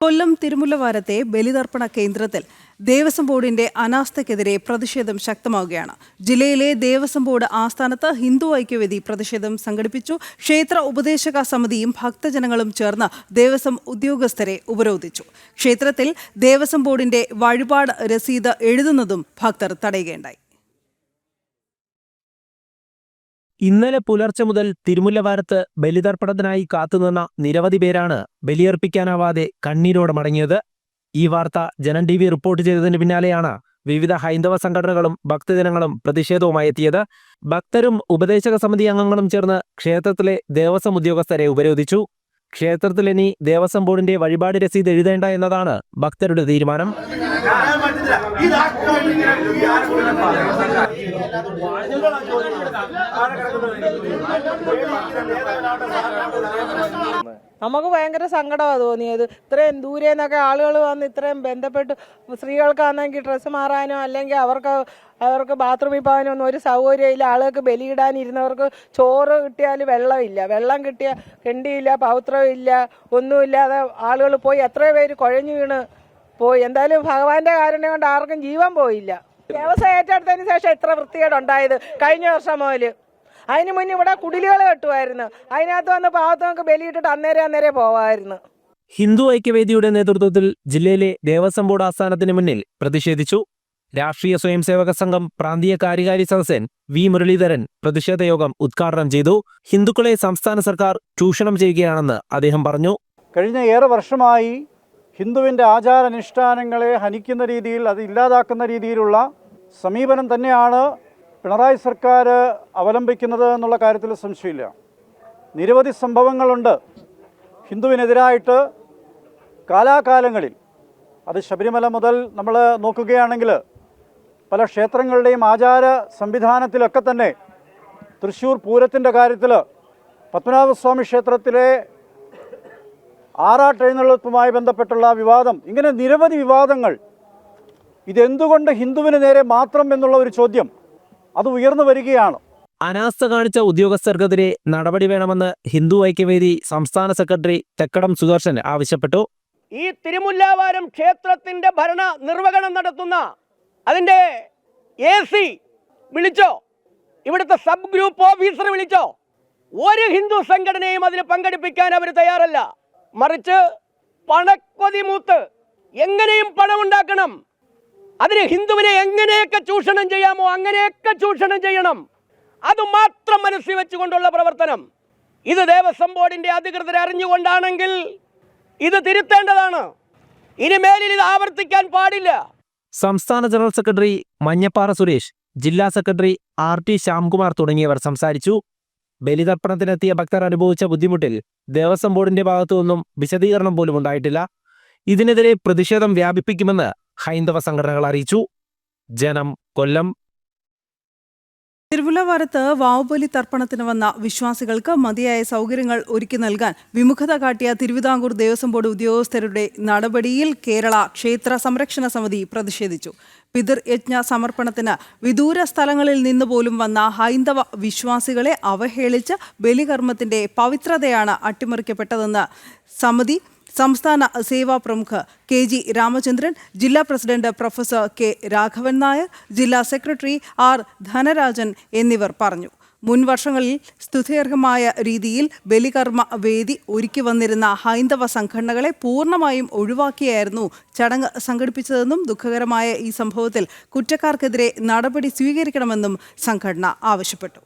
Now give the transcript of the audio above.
കൊല്ലം തിരുമുല്ലവാരത്തെ ബലിതർപ്പണ കേന്ദ്രത്തിൽ ദേവസ്വം ബോർഡിന്റെ അനാസ്ഥയ്ക്കെതിരെ പ്രതിഷേധം ശക്തമാവുകയാണ്. ജില്ലയിലെ ദേവസ്വം ബോർഡ് ആസ്ഥാനത്ത് ഹിന്ദു ഐക്യവേദി പ്രതിഷേധം സംഘടിപ്പിച്ചു. ക്ഷേത്ര ഉപദേശക സമിതിയും ഭക്തജനങ്ങളും ചേർന്ന് ദേവസ്വം ഉദ്യോഗസ്ഥരെ ഉപരോധിച്ചു. ക്ഷേത്രത്തിൽ ദേവസ്വം ബോർഡിന്റെ വഴിപാട് രസീത് എഴുതുന്നതും ഭക്തർ തടയുകയുണ്ടായി. ഇന്നലെ പുലർച്ചെ മുതൽ തിരുമുല്ലവാരത്ത് ബലിതർപ്പണത്തിനായി കാത്തുനിന്ന നിരവധി പേരാണ് ബലിയർപ്പിക്കാനാവാതെ കണ്ണീരോടെ മടങ്ങിയത്. ഈ വാർത്ത ജനം ടി റിപ്പോർട്ട് ചെയ്തതിന് പിന്നാലെയാണ് വിവിധ ഹൈന്ദവ സംഘടനകളും ഭക്തജനങ്ങളും പ്രതിഷേധവുമായി എത്തിയത്. ഭക്തരും ഉപദേശക സമിതി അംഗങ്ങളും ചേർന്ന് ക്ഷേത്രത്തിലെ ദേവസ്വം ഉദ്യോഗസ്ഥരെ ഉപരോധിച്ചു. ക്ഷേത്രത്തിൽ ഇനി ദേവസ്വം ബോർഡിന്റെ വഴിപാട് രസീത് എഴുതേണ്ട എന്നതാണ് ഭക്തരുടെ തീരുമാനം. നമുക്ക് ഭയങ്കര സങ്കടമാണ് തോന്നിയത്. ഇത്രയും ദൂരെ നിന്നൊക്കെ ആളുകൾ വന്ന് ഇത്രയും ബന്ധപ്പെട്ട് സ്ത്രീകൾക്കാണെങ്കിൽ ഡ്രസ്സ് മാറാനോ അല്ലെങ്കിൽ അവർക്ക് അവർക്ക് ബാത്റൂമിൽ പോകാനോ ഒന്നും ഒരു സൗകര്യമില്ല. ആളുകൾക്ക് ബലിയിടാനിരുന്നവർക്ക് ചോറ് കിട്ടിയാൽ വെള്ളമില്ല. വെള്ളം കിട്ടിയ കെണ്ടിയില്ല പൗത്രമില്ല ഒന്നുമില്ലാതെ ആളുകൾ പോയി എത്ര പേര് കുഴഞ്ഞു വീണ് പോയി. എന്തായാലും ഭഗവാന്റെ കാരുണ്യം കൊണ്ട് ആർക്കും ജീവൻ പോയില്ല. വ്യവസായം ഏറ്റെടുത്തതിന് ശേഷം ഇത്ര വൃത്തികേടുണ്ടായത് കഴിഞ്ഞ വർഷം മുതൽ അതിന് മുന്നേ ഇവിടെ കുടിലുകൾ കെട്ടുമായിരുന്നു അതിനകത്ത് വന്ന് പാവത്തങ്ങൾക്ക് ബലിയിട്ടിട്ട് അന്നേരം അന്നേരം പോവായിരുന്നു. ഹിന്ദു ഐക്യവേദിയുടെ നേതൃത്വത്തിൽ ജില്ലയിലെ ദേവസ്വം ബോർഡ് ആസ്ഥാനത്തിന് മുന്നിൽ പ്രതിഷേധിച്ചു. രാഷ്ട്രീയ സ്വയംസേവക സംഘം പ്രാന്തീയ കാര്യകാരി സദസ്യൻ വി മുരളീധരൻ പ്രതിഷേധ യോഗം ഉദ്ഘാടനം ചെയ്തു. ഹിന്ദുക്കളെ സംസ്ഥാന സർക്കാർ ചൂഷണം ചെയ്യുകയാണെന്ന് അദ്ദേഹം പറഞ്ഞു. കഴിഞ്ഞ ഏറെ വർഷമായി ഹിന്ദുവിന്റെ ആചാരാനുഷ്ഠാനങ്ങളെ ഹനിക്കുന്ന രീതിയിൽ അത് ഇല്ലാതാക്കുന്ന രീതിയിലുള്ള സമീപനം തന്നെയാണ് പിണറായി സർക്കാർ അവലംബിക്കുന്നത് എന്നുള്ള കാര്യത്തിൽ സംശയമില്ല. നിരവധി സംഭവങ്ങളുണ്ട്. ഹിന്ദുവിനെതിരായിട്ട് കാലാകാലങ്ങളിൽ അത് ശബരിമല മുതൽ നമ്മൾ നോക്കുകയാണെങ്കിൽ പല ക്ഷേത്രങ്ങളുടെയും ആചാര സംവിധാനത്തിലൊക്കെ തന്നെ തൃശ്ശൂർ പൂരത്തിന്റെ കാര്യത്തിൽ പത്മനാഭസ്വാമി ക്ഷേത്രത്തിലെ ആറാട്ടെഴുന്നള്ളിപ്പുമായി ബന്ധപ്പെട്ടുള്ള വിവാദം ഇങ്ങനെ നിരവധി വിവാദങ്ങൾ. ഇതെന്തുകൊണ്ട് ഹിന്ദുവിന് നേരെ മാത്രം എന്നുള്ള ഒരു ചോദ്യം. അത് ഉയർന്നു വരികയാണ്. അനാസ്ഥ കാണിച്ച ഉദ്യോഗസ്ഥർക്കെതിരെ നടപടി വേണമെന്ന് ഹിന്ദു ഐക്യവേദി സംസ്ഥാന സെക്രട്ടറി തെക്കടം സുദർശൻ ആവശ്യപ്പെട്ടു. ഈ തിരുമുല്ലാവാരം ക്ഷേത്രത്തിന്റെ ഭരണ നിർവഹണം നടത്തുന്ന അതിന്റെ എ സി വിളിച്ചോ? ഇവിടുത്തെ സബ് ഗ്രൂപ്പ് ഓഫീസർ വിളിച്ചോ? ഒരു ഹിന്ദു സംഘടനയും അതിന് പങ്കെടുപ്പിക്കാൻ അവർ തയ്യാറല്ല. മറിച്ച് പണക്കൊതി മൂത്ത് എങ്ങനെയും പണമുണ്ടാക്കണം. അതിന് ഹിന്ദുവിനെ എങ്ങനെയൊക്കെ ചൂഷണം ചെയ്യാമോ അങ്ങനെയൊക്കെ ചൂഷണം ചെയ്യണം. അത് മാത്രം മനസ്സിൽ വെച്ചുകൊണ്ടുള്ള പ്രവർത്തനം. ഇത് ദേവസ്വം ബോർഡിന്റെ അധികൃതർ അറിഞ്ഞുകൊണ്ടാണെങ്കിൽ ഇത് തിരുത്തേണ്ടതാണ്. ഇനിമേലിൽ ഇത് ആവർത്തിക്കാൻ പാടില്ല. സംസ്ഥാന ജനറൽ സെക്രട്ടറി മഞ്ഞപ്പാറ സുരേഷ് ജില്ലാ സെക്രട്ടറി ആർ ടി ശ്യാംകുമാർ തുടങ്ങിയവർ സംസാരിച്ചു. ബലിതർപ്പണത്തിനെത്തിയ ഭക്തർ അനുഭവിച്ച ബുദ്ധിമുട്ടിൽ ദേവസ്വം ബോർഡിന്റെ ഭാഗത്തു നിന്നും വിശദീകരണം പോലും ഉണ്ടായിട്ടില്ല. ഇതിനെതിരെ പ്രതിഷേധം വ്യാപിപ്പിക്കുമെന്ന് ഹൈന്ദവ സംഘടനകൾ അറിയിച്ചു. ജനം കൊല്ലം. തിരുമുല്ലവാരത്ത് വാവുബലി തർപ്പണത്തിന് വന്ന വിശ്വാസികൾക്ക് മതിയായ സൗകര്യങ്ങൾ ഒരുക്കി നൽകാൻ വിമുഖത കാട്ടിയ തിരുവിതാംകൂർ ദേവസ്വം ബോർഡ് ഉദ്യോഗസ്ഥരുടെ നടപടിയിൽ കേരള ക്ഷേത്ര സംരക്ഷണ സമിതി പ്രതിഷേധിച്ചു. പിതൃയജ്ഞ സമർപ്പണത്തിന് വിദൂര സ്ഥലങ്ങളിൽ നിന്ന് പോലും വന്ന ഹൈന്ദവ വിശ്വാസികളെ അവഹേളിച്ച് ബലികർമ്മത്തിന്റെ പവിത്രതയാണ് അട്ടിമറിക്കപ്പെട്ടതെന്ന് സമിതി സംസ്ഥാന സേവാ പ്രമുഖ കെ ജി രാമചന്ദ്രൻ ജില്ലാ president professor K Raghavan Nair ജില്ലാ സെക്രട്ടറി ആർ ധനരാജൻ എന്നിവർ പറഞ്ഞു. മുൻ വർഷങ്ങളിൽ സ്തുത്യർഹമായ രീതിയിൽ ബലികർമ്മ വേദി ഒരുക്കി വന്നിരുന്ന ഹൈന്ദവ സംഘടനകളെ പൂർണമായും ഒഴിവാക്കിയായിരുന്നു ചടങ്ങ് സംഘടിപ്പിച്ചതെന്നും ദുഃഖകരമായ ഈ സംഭവത്തിൽ കുറ്റക്കാർക്കെതിരെ നടപടി സ്വീകരിക്കണമെന്നും സംഘടന ആവശ്യപ്പെട്ടു.